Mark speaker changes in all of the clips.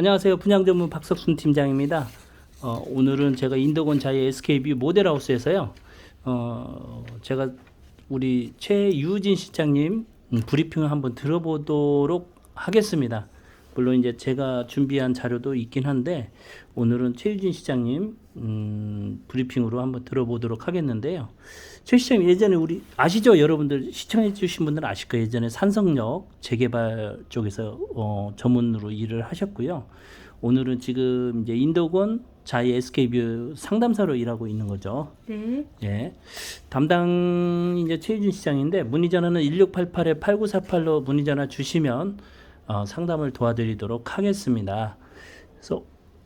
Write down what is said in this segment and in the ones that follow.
Speaker 1: 안녕하세요. 분양 전문 박석순 팀장입니다. 어, 오늘은 제가 인덕원 자이 SKB 모델하우스에서요. 어, 제가 우리 최유진 실장님 음, 브리핑을 한번 들어보도록 하겠습니다. 물론 이제 제가 준비한 자료도 있긴 한데 오늘은 최유진 시장님 음, 브리핑으로 한번 들어보도록 하겠는데요. 최 시장님 예전에 우리 아시죠? 여러분들 시청해 주신 분들은 아실 거예요. 예전에 산성역 재개발 쪽에서 어, 전문으로 일을 하셨고요. 오늘은 지금 이제 인덕원 자이 SK뷰 상담사로 일하고 있는 거죠.
Speaker 2: 네.
Speaker 1: 예. 담당 이제 최유진 시장인데 문의 전화는 1688에 8948로 문의 전화 주시면 어, 상담을 도와드리도록 하겠습니다. 그래서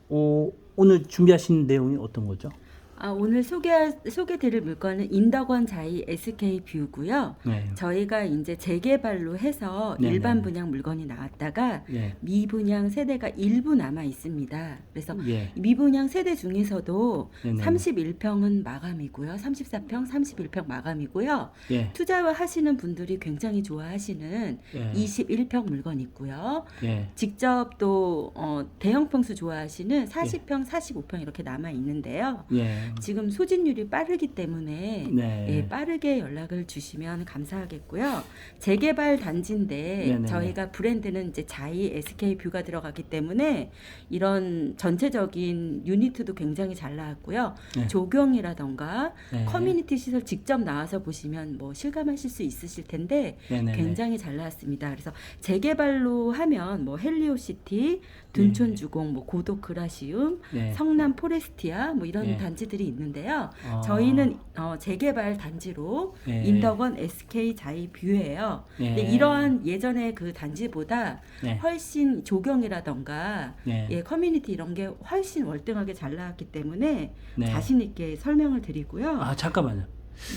Speaker 1: 오, 오늘 준비하신 내용이 어떤 거죠?
Speaker 2: 아, 오늘 소개 소개드릴 물건은 인덕원 자이 SK 뷰고요.
Speaker 1: 네.
Speaker 2: 저희가 이제 재개발로 해서
Speaker 1: 네네.
Speaker 2: 일반 분양 물건이 나왔다가
Speaker 1: 예.
Speaker 2: 미분양 세대가 일부 남아 있습니다. 그래서
Speaker 1: 예.
Speaker 2: 미분양 세대 중에서도
Speaker 1: 네 네.
Speaker 2: 31평은 마감이고요. 34평, 31평 마감이고요.
Speaker 1: 예.
Speaker 2: 투자 하시는 분들이 굉장히 좋아하시는
Speaker 1: 예.
Speaker 2: 21평 물건 있고요.
Speaker 1: 예.
Speaker 2: 직접 또 어, 대형 평수 좋아하시는 40평, 45평 이렇게 남아 있는데요.
Speaker 1: 예.
Speaker 2: 지금 소진율이 빠르기 때문에
Speaker 1: 네.
Speaker 2: 예, 빠르게 연락을 주시면 감사하겠고요. 재개발 단지인데
Speaker 1: 네네네.
Speaker 2: 저희가 브랜드는 이제 자이 SK 뷰가 들어가기 때문에 이런 전체적인 유니트도 굉장히 잘 나왔고요.
Speaker 1: 네.
Speaker 2: 조경이라던가
Speaker 1: 네.
Speaker 2: 커뮤니티 시설 직접 나와서 보시면 뭐 실감하실 수 있으실 텐데
Speaker 1: 네네네.
Speaker 2: 굉장히 잘 나왔습니다. 그래서 재개발로 하면 뭐 헬리오 시티, 둔촌 주공, 뭐 고도 그라시움,
Speaker 1: 네.
Speaker 2: 성남 포레스티아 뭐 이런
Speaker 1: 네.
Speaker 2: 단지들 이 있는데요.
Speaker 1: 어,
Speaker 2: 저희는 어, 재개발 단지로
Speaker 1: 네.
Speaker 2: 인덕원 SK 자이 뷰예요.
Speaker 1: 네.
Speaker 2: 근데 이러한 예전에 그 단지보다
Speaker 1: 네.
Speaker 2: 훨씬 조경이라던가
Speaker 1: 네.
Speaker 2: 예, 커뮤니티 이런 게 훨씬 월등하게 잘 나왔기 때문에
Speaker 1: 네.
Speaker 2: 자신 있게 설명을 드리고요.
Speaker 1: 아 잠깐만요.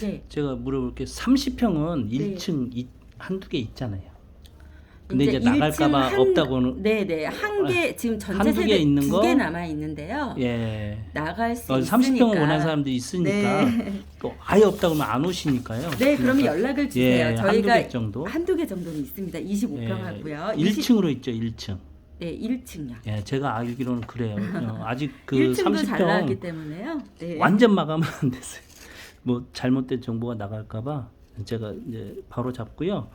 Speaker 2: 네.
Speaker 1: 제가 물어볼게 30평은
Speaker 2: 네.
Speaker 1: 1층 이, 한두 개 있잖아요. 근데 이제,
Speaker 2: 이제
Speaker 1: 나갈까봐
Speaker 2: 1층 한-
Speaker 1: 없다고는
Speaker 2: 네네 한 개 지금 전체
Speaker 1: 한두 개
Speaker 2: 세대
Speaker 1: 있는 거?
Speaker 2: 두개 남아 있는데요.
Speaker 1: 예.
Speaker 2: 나갈 수
Speaker 1: 어,
Speaker 2: 있으니까.
Speaker 1: 30평을 원하는 사람들이 있으니까
Speaker 2: 네.
Speaker 1: 또 아예 없다고 하면 안 오시니까요.
Speaker 2: 네, 그러면
Speaker 1: 그러니까
Speaker 2: 연락을 주세요.
Speaker 1: 예, 한두
Speaker 2: 저희가
Speaker 1: 개 정도.
Speaker 2: 한두 개 정도는 있습니다. 25평
Speaker 1: 예,
Speaker 2: 하고요.
Speaker 1: 1층으로 있죠, 1층.
Speaker 2: 네, 1층요.
Speaker 1: 예, 제가 알기로는 그래요. 어, 아직 그
Speaker 2: 1층도 잘 나왔기
Speaker 1: 30평
Speaker 2: 때문에요. 네.
Speaker 1: 완전 마감은 안 됐어요. 뭐 잘못된 정보가 나갈까봐 제가 이제 바로 잡고요.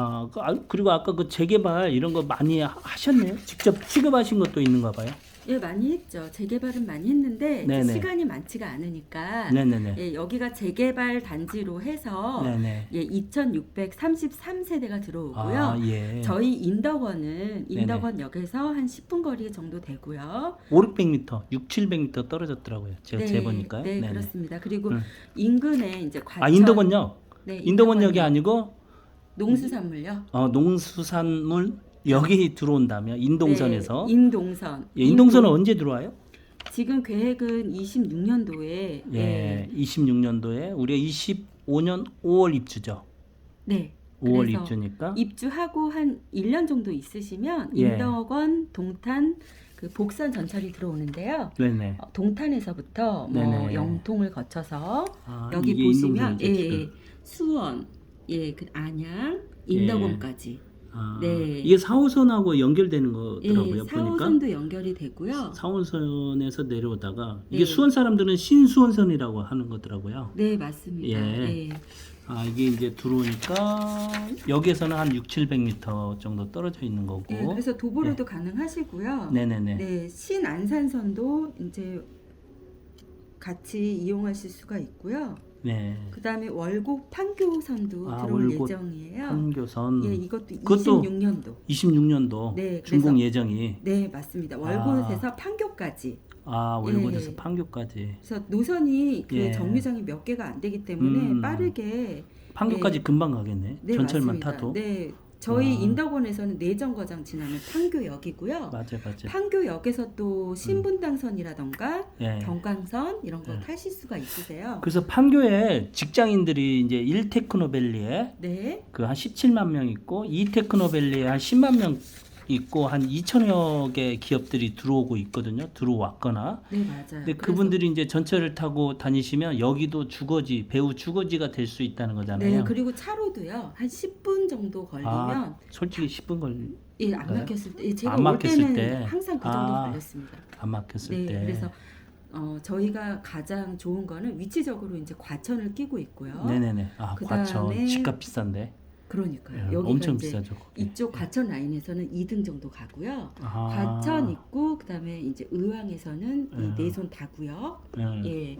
Speaker 1: 아, 그- 아, 그리고 아까 그 재개발 이런 거 많이 하- 하셨네요. 직접 취급하신 것도 있는가 봐요.
Speaker 2: 예, 많이 했죠. 재개발은 많이 했는데
Speaker 1: 네네.
Speaker 2: 시간이 많지가 않으니까
Speaker 1: 네네네.
Speaker 2: 예, 여기가 재개발 단지로 해서
Speaker 1: 네네.
Speaker 2: 예, 2,633세대가 들어오고요.
Speaker 1: 아, 예.
Speaker 2: 저희 인덕원은 인덕원역에서 한 10분 거리 정도 되고요.
Speaker 1: 5, 600m, 6, 700m 떨어졌더라고요. 제가 재보니까요.
Speaker 2: 네,
Speaker 1: 네네.
Speaker 2: 그렇습니다. 그리고
Speaker 1: 음.
Speaker 2: 인근에 이제 과천
Speaker 1: 아, 인덕원역.
Speaker 2: 네,
Speaker 1: 인덕원역이 아니고
Speaker 2: 농수산물요.
Speaker 1: 어, 농수산물 여기 들어온다면 인동선에서
Speaker 2: 네, 인동선.
Speaker 1: 예, 인동선은
Speaker 2: 인도-
Speaker 1: 언제 들어와요?
Speaker 2: 지금 계획은 26년도에
Speaker 1: 예, 26년도에 우리가 25년 5월 입주죠.
Speaker 2: 네.
Speaker 1: 5월
Speaker 2: 그래서
Speaker 1: 입주니까.
Speaker 2: 입주하고 한 1년 정도 있으시면
Speaker 1: 예.
Speaker 2: 인덕원, 동탄, 그 복산 전철이 들어오는데요.
Speaker 1: 네네.
Speaker 2: 어, 동탄에서부터 뭐
Speaker 1: 네네.
Speaker 2: 영통을 거쳐서
Speaker 1: 아,
Speaker 2: 여기
Speaker 1: 이게
Speaker 2: 보시면
Speaker 1: 인동선이죠,
Speaker 2: 예,
Speaker 1: 지금.
Speaker 2: 예, 수원, 예, 그 안양, 인덕원까지
Speaker 1: 아,
Speaker 2: 네.
Speaker 1: 이게 4호선하고 연결되는
Speaker 2: 예,
Speaker 1: 거더라고요. 보니까
Speaker 2: 4호선도 연결이 되고요.
Speaker 1: 4호선에서 내려오다가 이게
Speaker 2: 네.
Speaker 1: 수원 사람들은 신수원선이라고 하는 거더라고요.
Speaker 2: 네, 맞습니다.
Speaker 1: 예.
Speaker 2: 예.
Speaker 1: 아, 이게 이제 들어오니까 여기에서는 한 6, 700m 정도 떨어져 있는 거고.
Speaker 2: 예, 그래서 도보로도 가능하시고요.
Speaker 1: 네 네 네.
Speaker 2: 네, 신안산선도 이제 같이 이용하실 수가 있고요.
Speaker 1: 네.
Speaker 2: 그다음에 월곡 판교선도
Speaker 1: 아,
Speaker 2: 들어올
Speaker 1: 월곡
Speaker 2: 예정이에요.
Speaker 1: 판교선
Speaker 2: 예, 이것도
Speaker 1: 그것도
Speaker 2: 26년도.
Speaker 1: 26년도
Speaker 2: 네,
Speaker 1: 준공
Speaker 2: 그래서-
Speaker 1: 예정이
Speaker 2: 네, 맞습니다. 월곡에서 판교까지.
Speaker 1: 아 월곶에서
Speaker 2: 예.
Speaker 1: 판교까지
Speaker 2: 그래서 노선이 그
Speaker 1: 예.
Speaker 2: 정류장이 몇 개가 안 되기 때문에
Speaker 1: 음.
Speaker 2: 빠르게
Speaker 1: 판교까지
Speaker 2: 예.
Speaker 1: 금방 가겠네.
Speaker 2: 네,
Speaker 1: 전철만
Speaker 2: 맞습니다.
Speaker 1: 타도
Speaker 2: 네. 저희
Speaker 1: 아.
Speaker 2: 인덕원에서는 내정거장 지나면 판교역이고요.
Speaker 1: 맞아 맞아.
Speaker 2: 판교역에서 또 신분당선이라던가
Speaker 1: 예.
Speaker 2: 경강선 이런 거
Speaker 1: 예.
Speaker 2: 타실 수가 있으세요.
Speaker 1: 그래서 판교에 직장인들이 이제 1 테크노밸리에
Speaker 2: 네.
Speaker 1: 그 한 17만 명 있고 2 테크노밸리에 한 10만 명 있고 한 2천여 개 기업들이 들어오고 있거든요. 들어왔거나.
Speaker 2: 네 맞아요.
Speaker 1: 근데 그분들이 이제 전철을 타고 다니시면 여기도 주거지 배우 주거지가 될 수 있다는 거잖아요.
Speaker 2: 네 그리고 차로도요 한 10분 정도 걸리면
Speaker 1: 아, 솔직히 10분 걸안
Speaker 2: 예, 안
Speaker 1: 네.
Speaker 2: 막혔을 때 예, 제가
Speaker 1: 안
Speaker 2: 올
Speaker 1: 막혔을
Speaker 2: 때는
Speaker 1: 때.
Speaker 2: 항상 그 정도
Speaker 1: 아.
Speaker 2: 걸렸습니다.
Speaker 1: 막혔을
Speaker 2: 네,
Speaker 1: 때.
Speaker 2: 그래서 어, 저희가 가장 좋은 거는 위치적으로 이제 과천을 끼고 있고요.
Speaker 1: 네네네. 아
Speaker 2: 그다음에-
Speaker 1: 과천 집값 비싼데.
Speaker 2: 그러니까요.
Speaker 1: 예,
Speaker 2: 여기가
Speaker 1: 엄청
Speaker 2: 이제
Speaker 1: 비싸죠. 거기.
Speaker 2: 이쪽 과천 라인에서는 2등 정도 가고요.
Speaker 1: 아.
Speaker 2: 과천 있고 그다음에 이제 의왕에서는
Speaker 1: 음.
Speaker 2: 이 내손 다고요.
Speaker 1: 예.
Speaker 2: 예.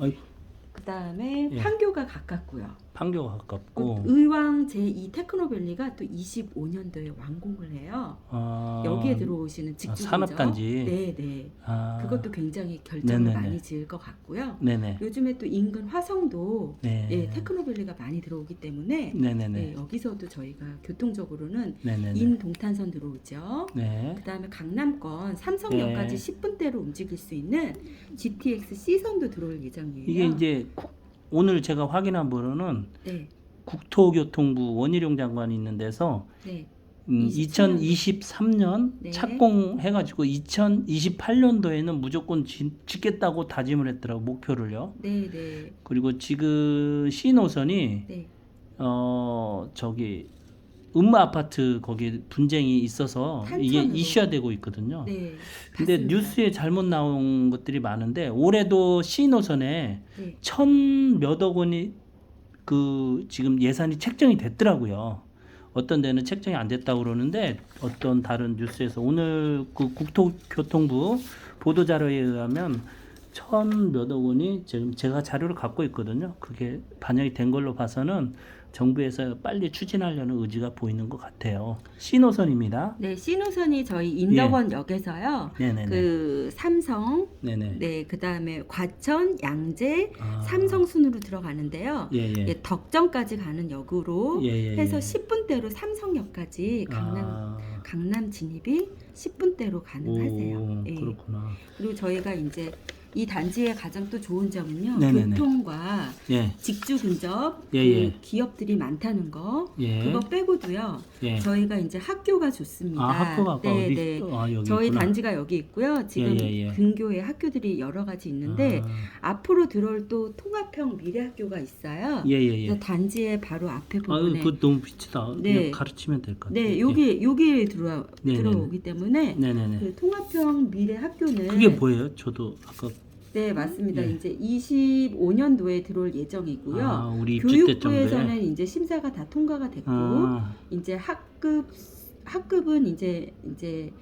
Speaker 2: 그다음에
Speaker 1: 예.
Speaker 2: 판교가 가깝고요.
Speaker 1: 판교가
Speaker 2: 그
Speaker 1: 가깝고.
Speaker 2: 의왕 제2 테크노밸리가 또 25년도에 완공을 해요.
Speaker 1: 아,
Speaker 2: 여기에 들어오시는 직주죠.
Speaker 1: 산업단지.
Speaker 2: 네, 네.
Speaker 1: 아,
Speaker 2: 그것도 굉장히 결정을
Speaker 1: 네네네.
Speaker 2: 많이 지을 것 같고요.
Speaker 1: 네네.
Speaker 2: 요즘에 또 인근 화성도
Speaker 1: 네.
Speaker 2: 예, 테크노밸리가 많이 들어오기 때문에
Speaker 1: 네네네.
Speaker 2: 예, 여기서도 저희가 교통적으로는
Speaker 1: 네네네.
Speaker 2: 인동탄선 들어오죠.
Speaker 1: 네.
Speaker 2: 그다음에 강남권 삼성역까지
Speaker 1: 네.
Speaker 2: 10분대로 움직일 수 있는 GTX C선도 들어올 예정이에요.
Speaker 1: 이게 이제 국- 오늘 제가 확인한 바로는
Speaker 2: 네,
Speaker 1: 국토교통부 원희룡 장관이 있는 데서
Speaker 2: 네,
Speaker 1: 음,
Speaker 2: 27
Speaker 1: 2023년.
Speaker 2: 네.
Speaker 1: 착공해가지고 2028년도에는 무조건 지, 짓겠다고 다짐을 했더라고 목표를요.
Speaker 2: 네, 네,
Speaker 1: 그리고 지금 C 노선이
Speaker 2: 네,
Speaker 1: 어 저기 음마 아파트 거기 분쟁이 있어서 이게
Speaker 2: 탄천으로.
Speaker 1: 이슈화되고 있거든요.
Speaker 2: 네.
Speaker 1: 근데
Speaker 2: 봤습니다.
Speaker 1: 뉴스에 잘못 나온 것들이 많은데 올해도 C 노선에
Speaker 2: 네,
Speaker 1: 천 몇억 원이 그 지금 예산이 책정이 됐더라고요. 어떤 데는 책정이 안 됐다고 그러는데 어떤 다른 뉴스에서 오늘 그 국토교통부 보도 자료에 의하면 천 몇억 원이 지금 제가 자료를 갖고 있거든요. 그게 반영이 된 걸로 봐서는 정부에서 빨리 추진하려는 의지가 보이는 것 같아요. 신호선입니다.
Speaker 2: 네, C노선이 저희 인덕원역에서요.
Speaker 1: 네네네.
Speaker 2: 그 삼성,
Speaker 1: 네네.
Speaker 2: 네, 그다음에 과천, 양재,
Speaker 1: 아,
Speaker 2: 삼성 순으로 들어가는데요.
Speaker 1: 예, 예.
Speaker 2: 예, 덕정까지 가는 역으로
Speaker 1: 예, 예,
Speaker 2: 해서
Speaker 1: 예.
Speaker 2: 10분대로 삼성역까지 강남
Speaker 1: 아,
Speaker 2: 강남 진입이 10분대로 가능하세요.
Speaker 1: 오,
Speaker 2: 예.
Speaker 1: 그렇구나.
Speaker 2: 그리고 저희가 이제 이 단지의 가장 또 좋은 점은요.
Speaker 1: 네네네.
Speaker 2: 교통과
Speaker 1: 예,
Speaker 2: 직주 근접
Speaker 1: 예,
Speaker 2: 그
Speaker 1: 예.
Speaker 2: 기업들이 많다는 거
Speaker 1: 예.
Speaker 2: 그거 빼고도요.
Speaker 1: 예.
Speaker 2: 저희가 이제 학교가 좋습니다.
Speaker 1: 아 학교가 아까
Speaker 2: 네,
Speaker 1: 어디?
Speaker 2: 네.
Speaker 1: 아 여기
Speaker 2: 저희
Speaker 1: 있구나.
Speaker 2: 단지가 여기 있고요. 지금
Speaker 1: 예, 예, 예.
Speaker 2: 근교에 학교들이 여러 가지 있는데
Speaker 1: 아,
Speaker 2: 앞으로 들어올 또 통합형 미래학교가 있어요.
Speaker 1: 예 예 예.
Speaker 2: 그래서 단지의 바로 앞에
Speaker 1: 아유
Speaker 2: 부분에
Speaker 1: 그 너무 비치다.
Speaker 2: 네.
Speaker 1: 그냥 가르치면 될 것 같아요.
Speaker 2: 네 여기 여기 들어
Speaker 1: 네 네 네.
Speaker 2: 들어오기 때문에
Speaker 1: 예. 네네 네.
Speaker 2: 그 통합형 미래 학교는
Speaker 1: 그게 뭐예요? 저도 아까
Speaker 2: 네 맞습니다.
Speaker 1: 예.
Speaker 2: 이제 25년도에 들어올 예정이고요.
Speaker 1: 아, 우리.
Speaker 2: 교육부에서는 이제 심사가 다 통과가 됐고
Speaker 1: 아,
Speaker 2: 이제 학급 학급은 이제 이제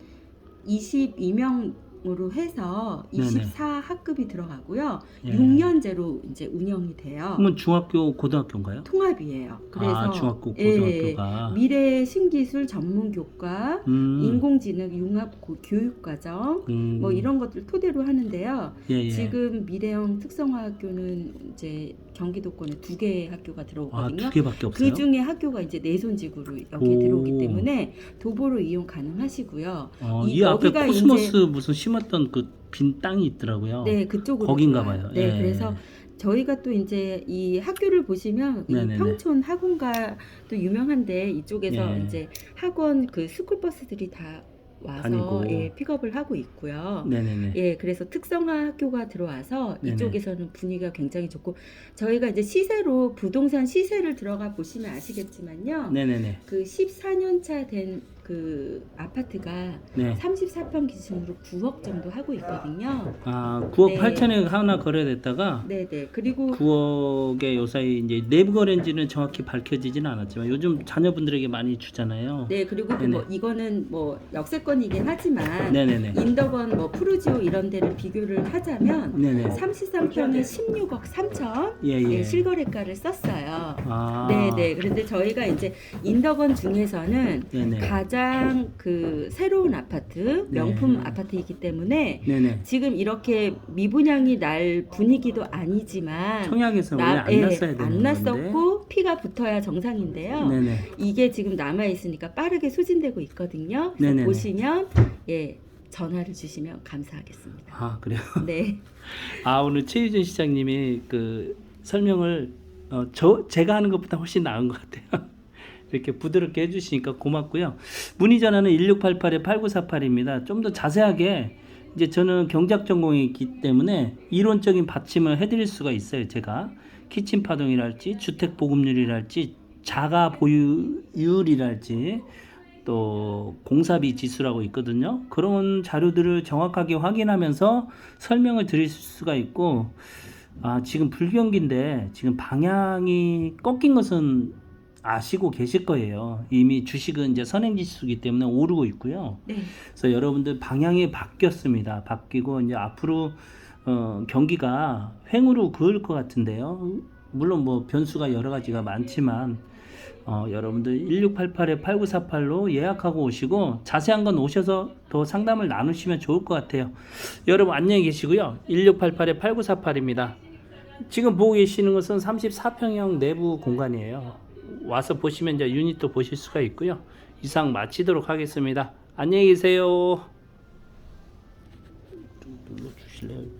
Speaker 2: 22명 으로 해서
Speaker 1: 네네.
Speaker 2: 24 학급이 들어가고요.
Speaker 1: 예.
Speaker 2: 6년제로 이제 운영이 돼요.
Speaker 1: 그러면 중학교 고등학교인가요?
Speaker 2: 통합이에요. 그래서
Speaker 1: 아 중학교
Speaker 2: 예,
Speaker 1: 고등학교가.
Speaker 2: 미래 신기술 전문 교과,
Speaker 1: 음,
Speaker 2: 인공지능 융합 고- 교육 과정
Speaker 1: 음,
Speaker 2: 뭐 이런 것들 토대로 하는데요.
Speaker 1: 예, 예.
Speaker 2: 지금 미래형 특성화학교는 이제 경기도권에 두 개의 학교가
Speaker 1: 아,
Speaker 2: 들어오거든요.
Speaker 1: 두 개밖에 없어요.
Speaker 2: 그 중에 학교가 이제 내손직으로 여기
Speaker 1: 오.
Speaker 2: 들어오기 때문에 도보로 이용 가능하시고요.
Speaker 1: 어,
Speaker 2: 이-
Speaker 1: 이, 앞에 코스모스 무슨 심었던 그 빈 땅이 있더라고요.
Speaker 2: 네, 그쪽으로
Speaker 1: 거긴가
Speaker 2: 들어와요.
Speaker 1: 봐요.
Speaker 2: 네,
Speaker 1: 예.
Speaker 2: 그래서 저희가 또 이제 이 학교를 보시면 이
Speaker 1: 네네네.
Speaker 2: 평촌 학원가 또 유명한데 이쪽에서
Speaker 1: 예.
Speaker 2: 이제 학원 그 스쿨버스들이 다 와서
Speaker 1: 다니고.
Speaker 2: 예, 픽업을 하고 있고요.
Speaker 1: 네네네.
Speaker 2: 예, 그래서 특성화 학교가 들어와서
Speaker 1: 네네.
Speaker 2: 이쪽에서는 분위기가 굉장히 좋고 저희가 이제 시세로 부동산 시세를 들어가 보시면 아시겠지만요.
Speaker 1: 네네네.
Speaker 2: 그 14년 차 된 그 아파트가
Speaker 1: 네.
Speaker 2: 34평 기준으로 9억 정도 하고 있거든요.
Speaker 1: 아 9억
Speaker 2: 네.
Speaker 1: 8천에 하나 거래됐다가
Speaker 2: 네, 네. 그리고
Speaker 1: 9억의 요사이 이제 내부 거래인지는 정확히 밝혀지지는 않았지만 요즘 자녀분들에게 많이 주잖아요.
Speaker 2: 네, 그리고 또
Speaker 1: 네네.
Speaker 2: 뭐 이거는 뭐 역세권이긴 하지만
Speaker 1: 네네네.
Speaker 2: 인덕원 뭐 푸르지오 이런 데를 비교를 하자면
Speaker 1: 네네.
Speaker 2: 33평에 16억 3천
Speaker 1: 예, 예.
Speaker 2: 예, 실거래가를 썼어요.
Speaker 1: 아.
Speaker 2: 네, 네. 그런데 저희가 이제 인덕원 중에서는
Speaker 1: 네네.
Speaker 2: 가장 그 새로운 아파트, 명품
Speaker 1: 네.
Speaker 2: 아파트이기 때문에
Speaker 1: 네네.
Speaker 2: 지금 이렇게 미분양이 날 분위기도 아니지만
Speaker 1: 청약에서 원래 안
Speaker 2: 예,
Speaker 1: 났어야
Speaker 2: 안. 났었고 피가 붙어야 정상인데요.
Speaker 1: 네네.
Speaker 2: 이게 지금 남아 있으니까 빠르게 소진되고 있거든요.
Speaker 1: 네네네.
Speaker 2: 보시면 예 전화를 주시면 감사하겠습니다.
Speaker 1: 아 그래요.
Speaker 2: 네,
Speaker 1: 아 오늘 최유진 시장님이 그 설명을 어, 저 제가 하는 것보다 훨씬 나은 것 같아요. 이렇게 부드럽게 해주시니까 고맙고요. 문의 전화는 1688-8948입니다. 좀 더 자세하게 이제 저는 경작 전공이기 때문에 이론적인 받침을 해드릴 수가 있어요. 제가 키친 파동이랄지 주택 보급률이랄지 자가 보유율이랄지 또 공사비 지수라고 있거든요. 그런 자료들을 정확하게 확인하면서 설명을 드릴 수가 있고 아, 지금 불경기인데 지금 방향이 꺾인 것은 아시고 계실 거예요. 이미 주식은 이제 선행지수이기 때문에 오르고 있고요.
Speaker 2: 네.
Speaker 1: 그래서 여러분들 방향이 바뀌었습니다. 바뀌고 이제 앞으로 어, 경기가 횡으로 그을 것 같은데요. 물론 뭐 변수가 여러 가지가 많지만 어, 여러분들 1688-8948로 예약하고 오시고 자세한 건 오셔서 더 상담을 나누시면 좋을 것 같아요. 여러분 안녕히 계시고요. 1688-8948입니다. 지금 보고 계시는 것은 34평형 내부 공간이에요. 와서 보시면 이제 유닛도 보실 수가 있고요. 이상 마치도록 하겠습니다. 안녕히 계세요. 좀 눌러주실래요?